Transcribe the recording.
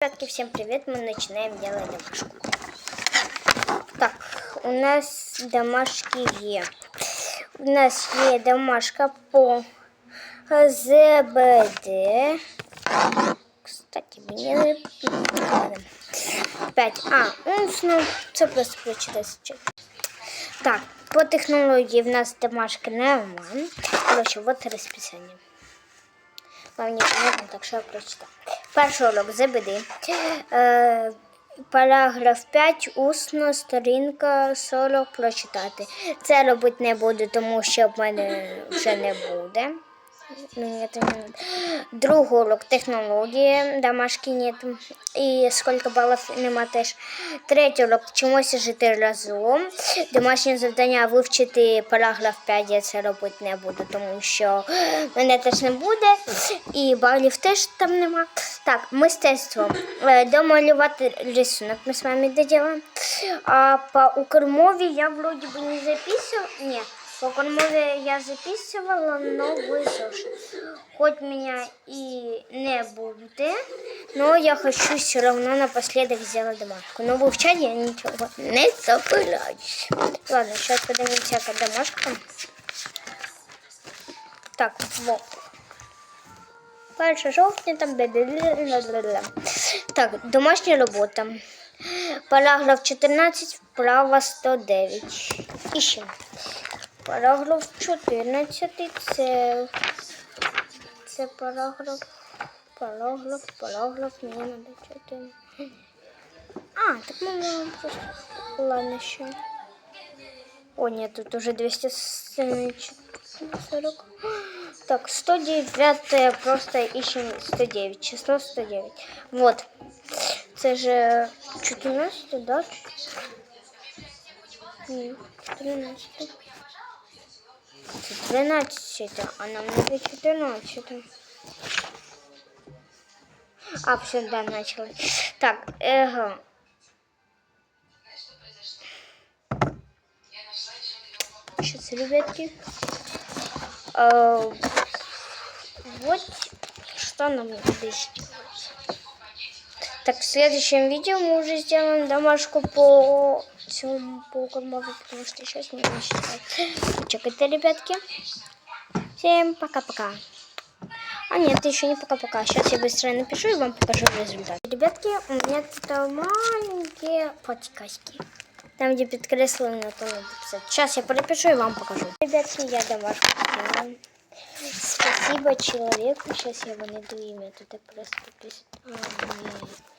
Ребятки, всем привет! Мы начинаем делать домашку. Так, у нас домашки є. У нас є домашка по ЗБД. Кстати, мені не надо. 5. А, умсно. Це просто прочитати. Так, по технології в нас домашка нема. Короче, вот расписание. Вам не понятно, так що я прочитаю. Перший урок ЗБД. Е, параграф 5, усно, сторінка 40 прочитати. Це робити не буду, тому що в мене вже не буде. Другий урок технології, домашки нет. І скільки балів нема теж. Третій урок чомусь жити разом. Домашнє завдання вивчити параграф 5, я це робити не буду, тому що мене теж не буде. І балів теж там нема. Так, мистецтво. Е, Домалювати рисунок ми з вами доделаем. А по укрмові я вроде бы не записывала. Ні. По кормові я записувала новий зошит. Хоч мене і не буде, но я хочу все равно напоследок сделать домашку. Но вивчати я нічого не собираюсь. Ладно, сейчас подивимося, яка домашка. Так, вот. Перше жовтня там. Так, домашня робота. Параграф 14, вправа 109. Іще. Параграф 14 це, це параграф, параграф, параграф, мені надо читати. А, так ми можемо просто, ладно, ще. О, нет, тут уже 240. Так, 109, просто ищем 109, число 109. Вот. Це же 14, да? Ні, 14. Це 13, а нам надо 14. А, все, да, начали. Так, эго. Сейчас, ребятки. Э, вот что нам надо. Так, в следующем видео мы уже сделаем домашку по всему по кормову, потому что сейчас не считаю. Чекайте, ребятки. Всем пока-пока. А нет, еще не пока-пока. Сейчас я быстро напишу и вам покажу результат. Ребятки, у меня тут маленькие подсказки. Там, где подкреслено, то надо писать. Сейчас я перепишу и вам покажу. Ребятки, я домашку сделала. Спасибо человеку. Сейчас я его найду имя. Тут я просто пишу. А, нет.